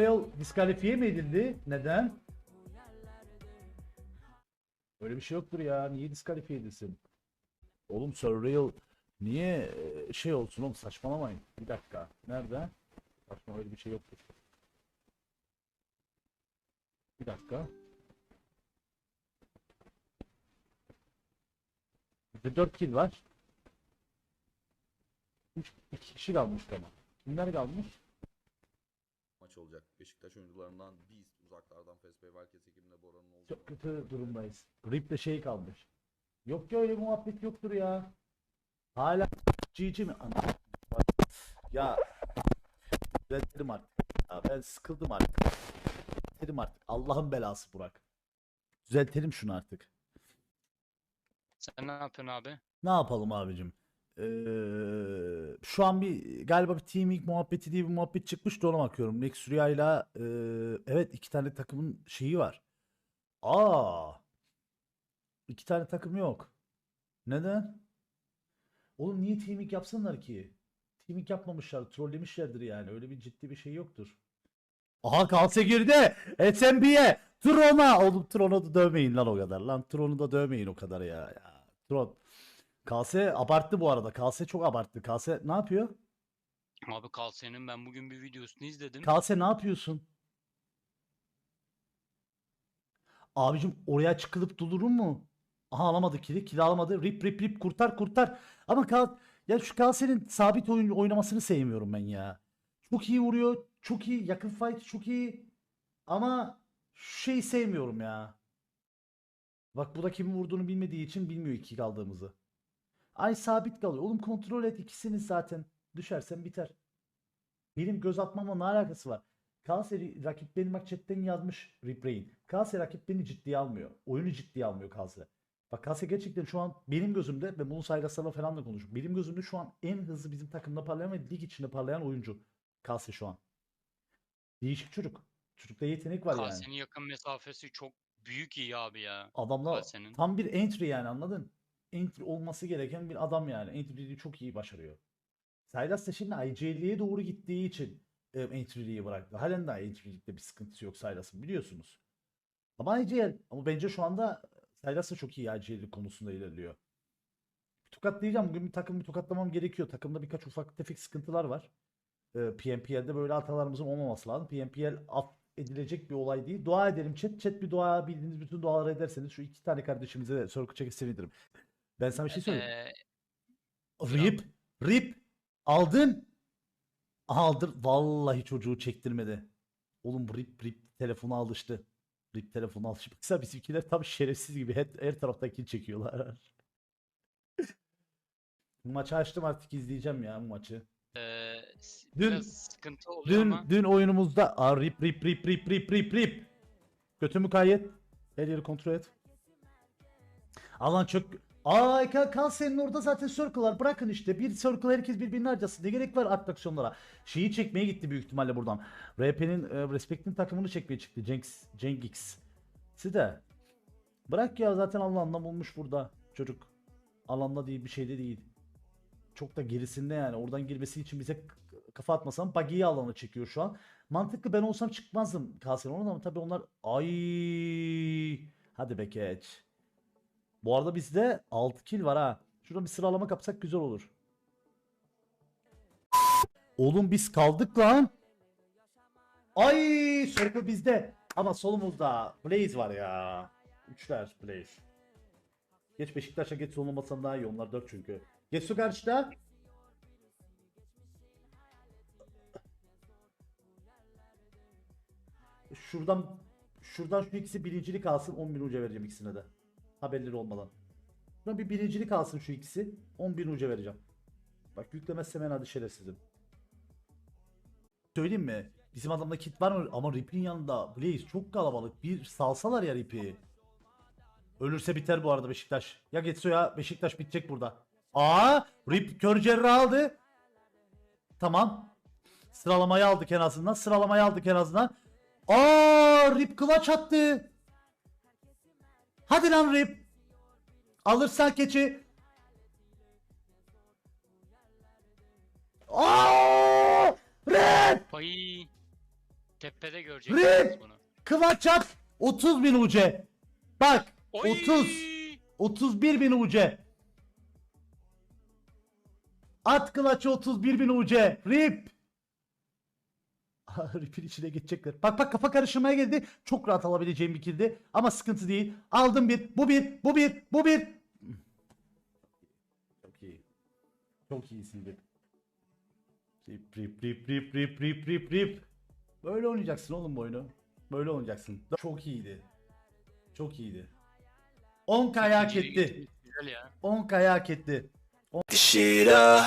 Real diskalifiye mi edildi? Neden? Öyle bir şey yoktur ya. Niye diskalifiye edilsin? Oğlum Surreal niye e, şey olsun oğlum saçmalamayın. Bir dakika. Nerede? Saçma öyle bir şey yoktur. Bir dakika. Bizde 4 kill var. 3 2 kişi kalmış ama. Kimler kalmış? Maç olacak. Beşiktaş oyuncularından biz uzaklardan Fesbey Valkes ekibinde Bora'nın olduğunu Çok kötü durumdayız. Rip'le şey kalmış. Yok ya öyle bir muhabbet yoktur ya. Hala GG mi? Ana. Ya düzeltelim artık. Ya ben sıkıldım artık. Düzeltelim artık. Allah'ın belası Burak. Düzeltelim şunu artık. Sen ne yapıyorsun abi? Ne yapalım abicim? Ee, şu an bir galiba bir Team League muhabbeti diye bir muhabbet çıkmış da ona bakıyorum. Next Rüya'yla e, evet iki tane takımın şeyi var. Aa. iki tane takım yok. Neden? Oğlum niye Team League yapsınlar ki? Team League yapmamışlar. Trollemişlerdir yani. Öyle bir ciddi bir şey yoktur. Aha kalse girdi. SMB'ye. Tron'a. Oğlum Tron'u da dövmeyin lan o kadar. Lan Tron'u da dövmeyin o kadar ya. ya. Tron. Kase abarttı bu arada. Kase çok abarttı. Kase ne yapıyor? Abi Kalsiye'nin ben bugün bir videosunu izledim. Kase ne yapıyorsun? Abicim oraya çıkılıp durur mu? Aha alamadı kili. Kili alamadı. Rip rip rip kurtar kurtar. Ama Kal ya şu Kalse'nin sabit oyun oynamasını sevmiyorum ben ya. Çok iyi vuruyor. Çok iyi. Yakın fight çok iyi. Ama şu şeyi sevmiyorum ya. Bak bu da kimin vurduğunu bilmediği için bilmiyor iki kaldığımızı. Ay sabit kalıyor. Oğlum kontrol et ikisini zaten. Düşersen biter. Benim göz atmamla ne alakası var? Kalse rakip benim bak chatten yazmış replay'in. Kalse rakip beni ciddiye almıyor. Oyunu ciddiye almıyor Kalse. Bak Kalse gerçekten şu an benim gözümde ve bunu Saygaslar'la falan da konuşuyorum. Benim gözümde şu an en hızlı bizim takımda parlayan ve lig içinde parlayan oyuncu. Kalse şu an. Değişik çocuk. Çocukta yetenek var yani. Kalsiye'nin yakın mesafesi çok büyük iyi abi ya. Adamla Kalse'nin. tam bir entry yani anladın? Entry olması gereken bir adam yani. Entry'yi çok iyi başarıyor. Saylas da şimdi IGL'ye doğru gittiği için e, entry'liği bıraktı. Halen daha entry'likte bir sıkıntısı yok Saylas'ın biliyorsunuz. Ama IGL ama bence şu anda Saylas da çok iyi IGL konusunda ilerliyor. Bir tokatlayacağım. Bugün bir takım bir tokatlamam gerekiyor. Takımda birkaç ufak tefek sıkıntılar var. E, PNPL'de böyle hatalarımızın olmaması lazım. PNPL af edilecek bir olay değil. Dua edelim chat. Chat bir dua bildiğiniz bütün duaları ederseniz şu iki tane kardeşimize de soru çekip sevinirim. Ben sana bir şey söyleyeyim. Ee, Rip, rip aldın. Aldır. Vallahi çocuğu çektirmedi. Oğlum rip rip telefona alıştı. Rip telefona alıştı. Baksana bizimkiler tam şerefsiz gibi her, her taraftan kill çekiyorlar. maçı açtım artık izleyeceğim ya bu maçı. e, s- Dün- biraz sıkıntı oluyor Dün ama dün oyunumuzda Aa, rip rip rip rip rip rip rip. Götümü kayyet. Her yeri kontrol et. Alan çok Aa kal, kal senin orada zaten circle'lar. Bırakın işte. Bir circle herkes birbirini harcasın. Ne gerek var atraksiyonlara? Şeyi çekmeye gitti büyük ihtimalle buradan. RP'nin e, Respect'in takımını çekmeye çıktı Cengiz Cengiz. De. Bırak ya zaten alanla bulmuş burada çocuk. Alanda değil bir şeyde değil. Çok da gerisinde yani. Oradan girmesi için bize kafa atmasam Buggy'yi alana çekiyor şu an. Mantıklı ben olsam çıkmazdım Kalsen onun ama tabii onlar ay! Hadi be geç bu arada bizde 6 kill var ha. Şuradan bir sıralama kapsak güzel olur. Oğlum biz kaldık lan. Ay Circle bizde. Ama solumuzda Blaze var ya. Üçler Blaze. Geç Beşiktaş'a geç solunmasan daha iyi. Onlar 4 çünkü. Geç karşıda. Şuradan şuradan şu ikisi birincilik alsın 10 bin uca vereceğim ikisine de. Haberleri olmadan. Şuradan bir birincilik alsın şu ikisi. 10 bin uca vereceğim. Bak yüklemezsem ben hadi şerefsizim. Söyleyeyim mi? Bizim adamda kit var mı? Ama Rip'in yanında Blaze çok kalabalık. Bir salsalar ya Rip'i. Ölürse biter bu arada Beşiktaş. Ya geçse ya Beşiktaş bitecek burada. Aa, Rip kör cerrah aldı. Tamam. Sıralamayı aldık en azından. Sıralamayı aldık en azından. Aa, Rip clutch attı. Hadi lan Rip. Alırsan keçi. Aa! Rip! Ay Tepede göreceksiniz bunu. Kıvaç at 30 bin UC. Bak Oy! 30 31 bin UC. At kılaçı 31 bin UC. Rip. Rip'in içine geçecekler. Bak bak kafa karıştırmaya geldi. Çok rahat alabileceğim bir kildi. Ama sıkıntı değil. Aldım bir. Bu bir. Bu bir. Bu bir. Çok iyi. Çok iyisin Rip. Rip rip rip rip rip rip rip rip. Böyle oynayacaksın oğlum bu oyunu. Böyle oynayacaksın. Çok iyiydi. Çok iyiydi. 10 kaya hak etti. Güzel ya. 10 kaya hak etti. the shit up.